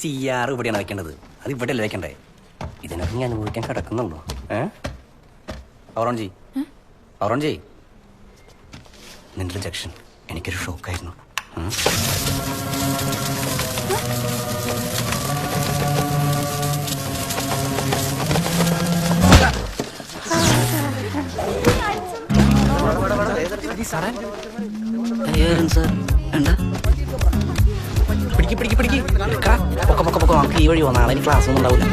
C R ഇവിടെയാണ് വെക്കേണ്ടത് അത് ഇവിടെ അല്ലേ വെക്കണ്ടേ ഇതിനൊക്കെ ഞാൻ അനുഭവിക്കാൻ കിടക്കുന്നുണ്ടോ ഏ ഔറോൺജി ഔറോൺജി നിന്റെ റിജക്ഷൻ എനിക്കൊരു ഷോക്കായിരുന്നു സാറേ സാർ എന്താ പൊക്ക പൊക്ക പൊക്ക. നമുക്ക് ഈ വഴി പോകാം നാളെ ക്ലാസ് ഒന്നും ഉണ്ടാവില്ല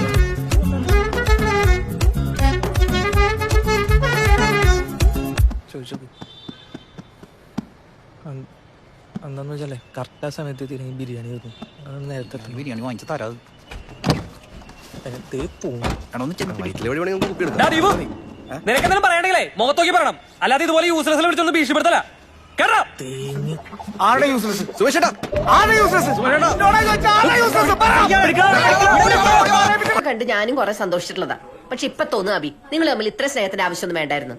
എന്താന്ന് വെച്ചാലേ കറക്റ്റ് ആ സമയത്ത് എത്തിയില്ലെങ്കിൽ ബിരിയാണി അതാണ് നേരത്തെ ബിരിയാണി വാങ്ങിച്ചു തരാ പറയണെങ്കിലേ മുഖത്തോക്കി പറയണം. അല്ലാതെ ഇതുപോലെ യൂസ്ലെസ് വിളിച്ചൊന്നും ഭീഷണിപ്പെടുത്തല. ആരുടെ യൂസ്ലെസ് സുമേഷേട്ടാ. ആരുടെ യൂസ്ലെസ് കണ്ട് ഞാനും കുറെ സന്തോഷിച്ചിട്ടുള്ളതാ. പക്ഷെ ഇപ്പൊ തോന്നുക അബി നിങ്ങൾ തമ്മിൽ ഇത്ര സ്നേഹത്തിന്റെ ആവശ്യമൊന്നും വേണ്ടായിരുന്നു.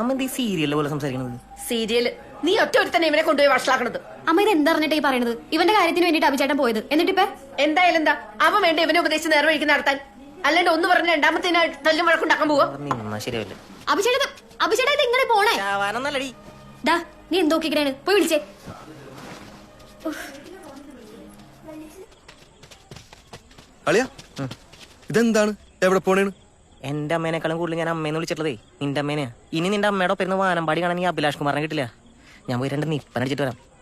അമ്മ എന്ത് സീരിയൽ പോലെ സംസാരിക്കണത്. സീരിയൽ നീ ഒറ്റ ഒരു തന്നെ ഇവനെ കൊണ്ടുപോയി വഷളാക്കണത്. അമ്മ ഇത് എന്താ ഈ പറയുന്നത് ഇവന്റെ കാര്യത്തിന് വേണ്ടിട്ട് അഭിചേട്ടൻ പോയത്. എന്നിട്ടിപ്പ? എന്തായാലും എന്താ അവൻ വേണ്ട ഇവനെ ഉപദേശിച്ച് നേരെ വഴിക്ക് നടത്താൻ. അല്ലാണ്ട് ഒന്ന് പറഞ്ഞ രണ്ടാമത്തേന് തല്ലും വഴക്കുണ്ടാക്കാൻ പോവാ. ശരിയല്ലേ അഭിചേട്ടൻ അഭിചേട്ടൻ ഇത് ഇങ്ങനെ പോണേ? ഡാ നീ എന്തോക്കിക്കണേണ് പോയി വിളിച്ചേ. അളിയാ ഇതെന്താണ്? എവിടെ പോണേണ്? എന്റെ അമ്മേനേക്കാളും കൂടുതൽ ഞാൻ അമ്മേന്ന് വിളിച്ചിട്ടുള്ളതേ നിന്റെ അമ്മേനെ ഇനി നിന്റെ അമ്മയുടെ ഒപ്പം ഇരുന്ന് വാനമ്പാടി കാണാൻ ഈ അഭിലാഷ് കുമാറിനെ കിട്ടില്ല. ഞാൻ പോയി രണ്ട് നിപ്പനടിച്ചിട്ട് വരാം.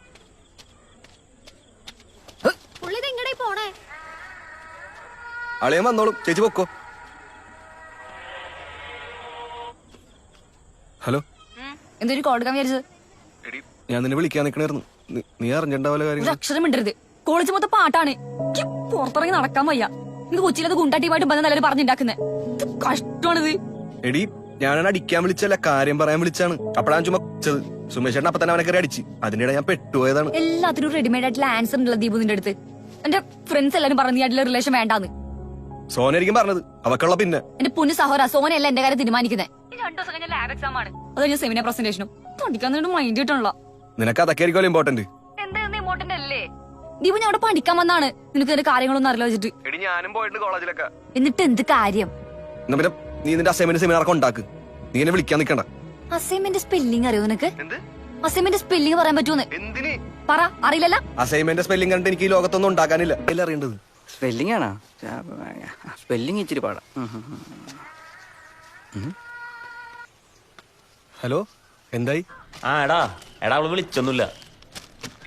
അളിയൻ വന്നോളും. ചേച്ചി പൊക്കോ. ഹലോ. എന്തൊരു കോൾ എടുക്കാൻ വിചാരിച്ചത്? ഞാൻ നിന്നെ വിളിക്കാൻ നിക്കണായിരുന്നു. നീ- അറിഞ്ഞിട്ടുണ്ടാവില്ല കാര്യങ്ങൾ അക്ഷരം ഇണ്ടരുത് കോളേജ് മൊത്തം പാട്ടാണ്. പുറത്തിറങ്ങി നടക്കാൻ വയ്യ. ഇത് കൊച്ചിയിലത് ഗുണ്ടാട്ടിയുമായിട്ട് ബന്ധം നല്ലൊരു പറഞ്ഞുണ്ടാക്കുന്നത് കഷ്ടമാണിത്. എടി ഞാനാണ് അടിക്കാൻ വിളിച്ചല്ല കാര്യം പറയാൻ വിളിച്ചാണ്. അപ്പഴാണ് ചുമ ച്ചത് സുമേഷേട്ടൻ അപ്പൊ തന്നെ അവനെ കയറി അടിച്ച്. അതിനിടെ ഞാൻ പെട്ടുപോയതാണ്. എല്ലാത്തിനും റെഡിമെയ്ഡ് ആയിട്ടുള്ള ആൻസർ ഉണ്ടല്ലോ ദീപു നിന്റെ അടുത്ത്. എന്റെ ഫ്രണ്ട്സ് എല്ലാരും പറഞ്ഞു നീ ആയിട്ടുള്ള റിലേഷൻ വേണ്ടാന്ന്. സോനായിരിക്കും പറഞ്ഞത്. അവക്കുള്ള പിന്നെ. എന്റെ പൊന്നു സഹോദര സോനയല്ല എന്റെ കാര്യം തീരുമാനിക്കുന്നത് രണ്ടു ദിവസം കഴിഞ്ഞ ലാബ് എക്സാം ആണ്? അത് കഴിഞ്ഞ സെമിനാർ പ്രസന്റേഷനും പഠിക്കാൻ മൈൻഡ് കിട്ടണല്ലോ. നിനക്ക് അതൊക്കെ ആയിരിക്കും ഇമ്പോർട്ടന്റ് എന്താ ഇമ്പോർട്ടന്റ് അല്ലേ? ദീപു ഞാൻ അവിടെ പഠിക്കാൻ വന്നാണ്. നിനക്ക് നിന്റെ കാര്യങ്ങളൊന്നും അറിയില്ല വെച്ചിട്ട്. എടി ഞാനും പോയിട്ട് കോളേജിലൊക്കെ. എന്നിട്ട് എന്ത് കാര്യം? എന്നാ പിന്നെ നീ നിന്റെ അസൈൻമെന്റ് സെമിനാറൊക്കെ ഉണ്ടാക്ക്. നീ എന്നെ വിളിക്കാൻ നിക്കണ്ട. അസൈൻമെന്റ് സ്പെല്ലിംഗ് അറിയോ നിനക്ക്? അസൈൻമെന്റ് സ്പെല്ലിംഗ് പറയാൻ പറ്റൂന്ന്. എന്തിന്? പറ അറിയില്ല അസൈൻമെന്റ് സ്പെല്ലിംഗ് കണ്ടിട്ട് എനിക്ക് ഈ ലോകത്തൊന്നും ഉണ്ടാക്കാനില്ല. എല്ലാം അറിയേണ്ടത്. സ്പെല്ലിംഗ് ആണോ? സ്പെല്ലിംഗ് ഇച്ചിരി പാടാ. ഹലോ എന്തായി? ആ എടാ എടാ അവൾ വിളിച്ചൊന്നുമില്ല.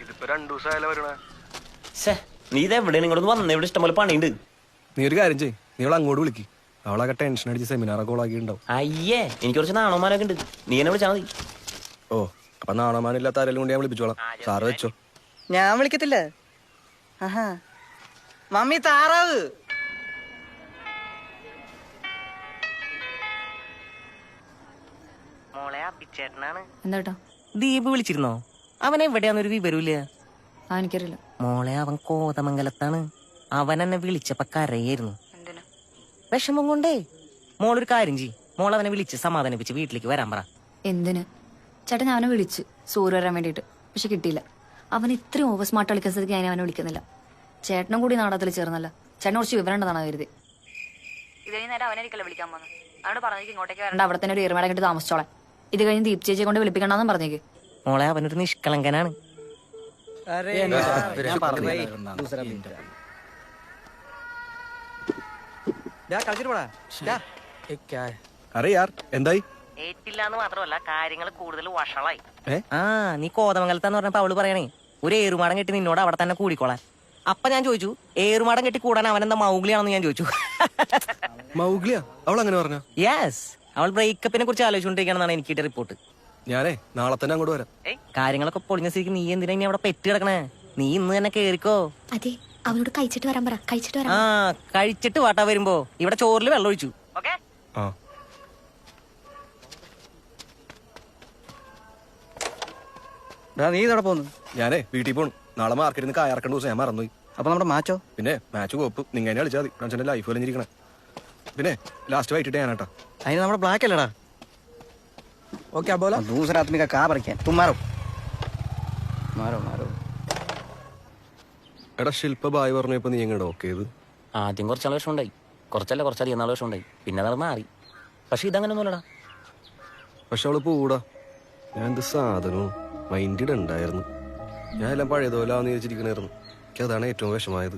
ഇതിപ്പോ രണ്ടു ദിവസമായാലും വരണേ ഷേ നീ ഇത് എവിടെ ഇങ്ങോട്ട് വന്നേ. ഇവിടെ ഇഷ്ടംപോലെ പണിയുണ്ട്. നീ ഒരു കാര്യം ചെയ്യ്. നീ അവളെ അങ്ങോട്ട് വിളിക്ക്. അവളൊക്കെ ടെൻഷൻ അടിച്ച് സെമിനാറൊക്കെ ഓളാക്കി ഉണ്ടാവും അയ്യേ എനിക്ക് കുറച്ച് നാണോമാരൊക്കെ ഉണ്ട്. നീ എന്നെ വിളിച്ചാൽ മതി. ഓ അപ്പൊ നാണമാനില്ലാത്ത ആരെങ്കിലും കൊണ്ട് ഞാൻ വിളിപ്പിച്ചോളാം. സാറ് വെച്ചോ. ഞാൻ വിളിക്കത്തില്ല. ആഹാ. മമ്മി താറാവ്. മോളെ അഭിച്ചേട്ടനാണ്. എന്താട്ടോ ദീപ് വിളിച്ചിരുന്നോ? അവൻ എവിടെയാന്നൊരു വിവരമില്ല ആ എനിക്കറിയില്ല. മോളെ അവൻ കോതമംഗലത്താണ്. അവൻ എന്നെ വിളിച്ചപ്പോ കരയായിരുന്നു. വിഷമം കൊണ്ടേ. മോളൊരു കാര്യം ചെയ് മോൾ അവനെ വിളിച്ച് സമാധാനിപ്പിച്ച് വീട്ടിലേക്ക് വരാൻ പറ. എന്തിന്? ചേട്ടൻ അവനെ വിളിച്ചു. സൂര്യ വരാൻ വേണ്ടിട്ട് പക്ഷെ കിട്ടിയില്ല. അവൻ ഇത്രയും ഓവർ സ്മാർട്ട് കളിക്കാൻ സ്ഥിതിക്ക് ഞാൻ അവനെ വിളിക്കുന്നില്ല. ചേട്ടനും കൂടി നാടകത്തിൽ ചേർന്നല്ല. ചേട്ടനെ കുറച്ച് വിവരം ഉണ്ടെന്നാണ് കരുതി. ഇത് കഴിഞ്ഞ് നേരം അവനായിരിക്കല്ലോ വിളിക്കാൻ പോകുന്നത് അവനോട് പറഞ്ഞേക്ക് ഇങ്ങോട്ടേക്ക് വരണ്ട. അവിടെ തന്നെ ഒരു ഏറുമാടം കിട്ടി താമസിച്ചോളെ. ഇത് കഴിഞ്ഞ് ദീപ് ചേച്ചിയെ കൊണ്ട് വിളിപ്പിക്കണ്ടെന്നും പറഞ്ഞേക്ക്. മോളെ അവനൊരു നിഷ്കളങ്കനാണ്? അറേ യാർ എന്തായി? ഏറ്റില്ലാന്ന് മാത്രമല്ല കാര്യങ്ങൾ കൂടുതൽ വഷളായി. ആ നീ കോതമംഗലത്താന്ന് പറഞ്ഞപ്പോ അവൾ പറയണേ ഒരു ഏറുമാടം കെട്ടി നിന്നോട് അവിടെ തന്നെ കൂടിക്കോളാൻ. അപ്പൊ ഞാൻ ചോദിച്ചു ഏറുമാടം കെട്ടി കൂടാൻ അവനെന്താ മൗഗ്ലിയാണെന്ന് ഞാൻ ചോദിച്ചു. മൗഗ്ലിയ? അവൾ അങ്ങനെ പറഞ്ഞു? യെസ് അവൾ ബ്രേക്കപ്പിനെ കുറിച്ച് ആലോചിച്ചുകൊണ്ടിരിക്കണമെന്നാണ് എനിക്ക് റിപ്പോർട്ട് ഞാനേ നാളെ തന്നെ അങ്ങോട്ട് വരാം. കാര്യങ്ങളൊക്കെ പൊളിഞ്ഞ സ്ഥിതിക്ക് നീ എന്തിനാ ഇനി അവിടെ പെറ്റ് കിടക്കണേ? നീ ഇന്ന് തന്നെ കേറിക്കോ. അതെ അവനോട് കഴിച്ചിട്ട് വരാൻ പറ കഴിച്ചിട്ട് വരാം ആ കഴിച്ചിട്ട് വാട്ടാ വരുമ്പോ ഇവിടെ ചോറിൽ വെള്ളം ഒഴിച്ചു. ഓക്കെ? ആ. നീ ഇതോടെ പോന്നു? ഞാനേ വീട്ടിൽ പോണു. നാളെ മാർക്കറ്റിൽ നിന്ന് കായറക്കേണ്ട ദിവസം ഞാൻ മറന്നുപോയി. അപ്പൊ നമ്മുടെ മാച്ചോ? പിന്നെ മാച്ച് കോപ്പ് നിങ്ങൾ എന്നെ കളിച്ചാൽ മതി. ഫ്രണ്ട്സിന്റെ ലൈഫ് വലിഞ്ഞിരിക്കണേ പിന്നെ ലാസ്റ്റ് വൈകിട്ട് ഞാനാട്ടാ. അതിന് നമ്മുടെ ബ്ലാക്ക് അല്ലടാ ഓ ക്യാ ബോല दूसरा आदमी का कहा परीक्षा तुम मारो मारो मारो എടാ ശില്പ ബായ് പറഞ്ഞപ്പോ നീ എങ്ങനെ ഓക്കെ ചെയ്ത് ആദ്യം കുറച്ചാൾ വിഷം ഉണ്ടായി കുറച്ചല്ല കുറച്ചധികം നാൾ വിഷം ഉണ്ടായി പിന്നെ അത് മാറി പക്ഷെ ഇതങ്ങനൊന്നുമല്ലടാ പക്ഷെ അവള് പോടാ ഞാൻ എന്ത് സാധനവും മൈൻഡിഡ് ഉണ്ടായിരുന്നു ഞാൻ എല്ലാം പഴയതുപോലെ ആന്ന് വിചാരിച്ചിരിക്കണായിരുന്നു എനിക്ക് അതാണ് ഏറ്റവും വിഷമായത്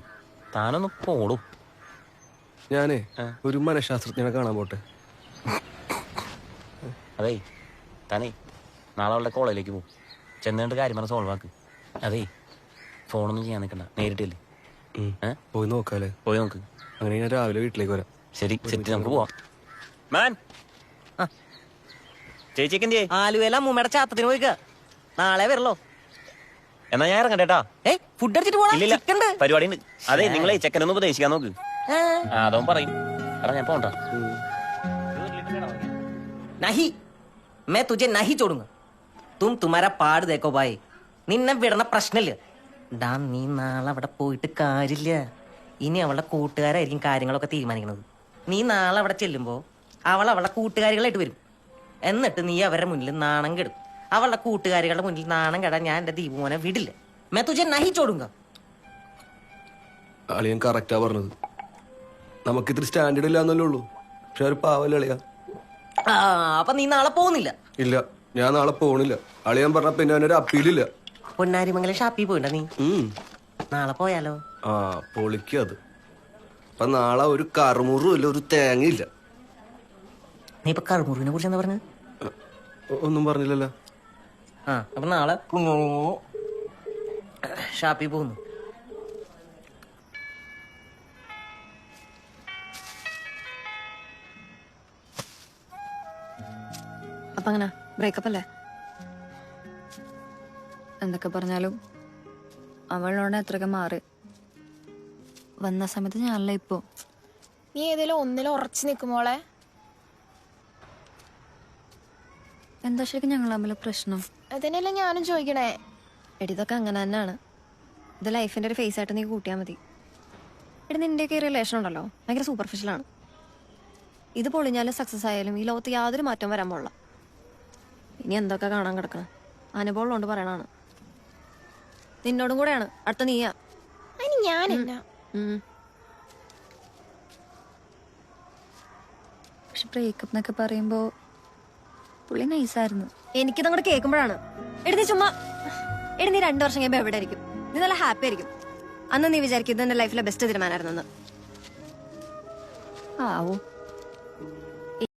താനൊന്ന് പോടും ഞാനേ ഒരു മനഃശാസ്ത്രജ്ഞനെ കാണാൻ പോട്ടെ അതേ താനേ നാളെ അവളുടെ കോളേജിലേക്ക് പോകും. ചെന്നിട്ട് കാര്യം പറഞ്ഞ സോൾവ് ആക്ക്. അതേ ഫോണൊന്നും ചെയ്യാൻ നിൽക്കണ്ട നേരിട്ടില്ലേ. പോയി നോക്കാല്ലേ? പോയി നോക്ക്. അങ്ങനെ ഞാൻ രാവിലെ വീട്ടിലേക്ക് വരാം. ശരി സെറ്റ് നമുക്ക് പോവാം. മാൻ! ചേച്ചിക്ക് എന്തിയേ ആലുവേല അമ്മൂമ്മയുടെ ചാത്തത്തിന് പോയിക്ക. നാളെ വരല്ലോ. എന്നാ ഞാൻ ഇറങ്ങട്ടെ ഏയ് ഫുഡ് അടിച്ചിട്ട് പോണ ഇല്ലില്ല പരിപാടി ഉണ്ട്. അതെ നിങ്ങളെ ചെക്കനൊന്ന് ഉപദേശിക്കാൻ നോക്ക്. അതോ പറയും. എടാ ഞാൻ പോണ്ടാ നഹി. मैं तुझे नहीं छोड़ूंगा तुम तुम्हारा പാട് देखो ഭായ് നിന്നെ വിടണ പ്രശ്നമില്ല ഡാ നീ നാളെ അവിടെ പോയിട്ട് കാര്യമില്ല ഇനി അവളുടെ കൂട്ടുകാരായിരിക്കും കാര്യങ്ങളൊക്കെ തീരുമാനിക്കുന്നത് നീ നാളെ അവിടെ ചെല്ലുമ്പോ അവൾ അവളുടെ കൂട്ടുകാരികളായിട്ട് വരും എന്നിട്ട് നീ അവരുടെ മുന്നിൽ നാണം കെടും അവളുടെ കൂട്ടുകാരികളുടെ മുന്നിൽ നാണം കെടാൻ ഞാൻ എന്റെ ദീപുമോനെ വിടില്ല मैं तुझे नहीं छोड़ूंगा അളിയൻ കറക്റ്റാ പറഞ്ഞത് നമുക്കിത്തിരി സ്റ്റാൻഡേർഡ് ഇല്ലാന്നല്ലേ ഉള്ളൂ പക്ഷെ ഒരു പാവല്ലേ അളിയ ആ അപ്പൊ നീ നാളെ പോകുന്നില്ല? ഇല്ല ഞാൻ നാളെ പോണില്ല. അളിയാൻ പറഞ്ഞ പിന്നെ അവനൊരു അപ്പീലില്ല. പൊന്നാരിമംഗലം ഷാപ്പിൽ പോയിണ്ട നീ? ഉം. നാളെ പോയാലോ? ആ പൊളിക്കും അത്. അപ്പൊ നാളെ ഒരു കറുമുറും ഇല്ല ഒരു തേങ്ങയില്ല നീ ഇപ്പൊ കറുമുറിനെ കുറിച്ച് എന്താ പറഞ്ഞത് ഒ- ഒന്നും പറഞ്ഞില്ലല്ലോ. ആ അപ്പൊ നാളെ ഷാപ്പിൽ പോകുന്നു. അപ്പൊ അങ്ങനെ ബ്രേക്കപ്പ് അല്ലേ? എന്തൊക്കെ പറഞ്ഞാലും അവളോട് എത്രയൊക്കെ മാറി. വന്ന സമയത്ത് ഞാനല്ല ഇപ്പോ. നീ ഏതെങ്കിലും ഒന്നിലും ഉറച്ചു നിൽക്കുമോളെ എന്താ ശരിക്കും ഞങ്ങൾ തമ്മിൽ പ്രശ്നം? അതിനല്ലേ ഞാനും ചോദിക്കണേ. എടി ഇതൊക്കെ അങ്ങനെ തന്നെയാണ്. ഇത് ലൈഫിന്റെ ഒരു ഫേസ് ആയിട്ട് നീ കൂട്ടിയാൽ മതി. എടി നിന്റെയൊക്കെ റിലേഷൻ ഉണ്ടല്ലോ. ഭയങ്കര സൂപ്പർഫിഷ്യലാണ് ഇത് പൊളിഞ്ഞാലും സക്സസ് ആയാലും ഈ ലോകത്ത് യാതൊരു മാറ്റം വരാൻ പോള്ള ഇനി എന്തൊക്കെ കാണാൻ കിടക്കണം? അനുഭവം കൊണ്ട് പറയണാണ് നിന്നോടും കൂടെയാണ്. അടുത്ത നീയാ. അതിന് ഞാൻ. പക്ഷെ ബ്രേക്കപ്പ് എന്നൊക്കെ പറയുമ്പോ പുള്ളി നൈസായിരുന്നു എനിക്കിത് അങ്ങോട്ട് കേൾക്കുമ്പോഴാണ്. എടി നീ ചുമ്മാ. എടി നീ രണ്ടു വർഷം കഴിയുമ്പോ എവിടെ ആയിരിക്കും? നീ നല്ല ഹാപ്പി ആയിരിക്കും. അന്ന് നീ വിചാരിക്കും ഇത് എന്റെ ലൈഫിലെ ബെസ്റ്റ് തീരുമാനമായിരുന്നു ആവോ.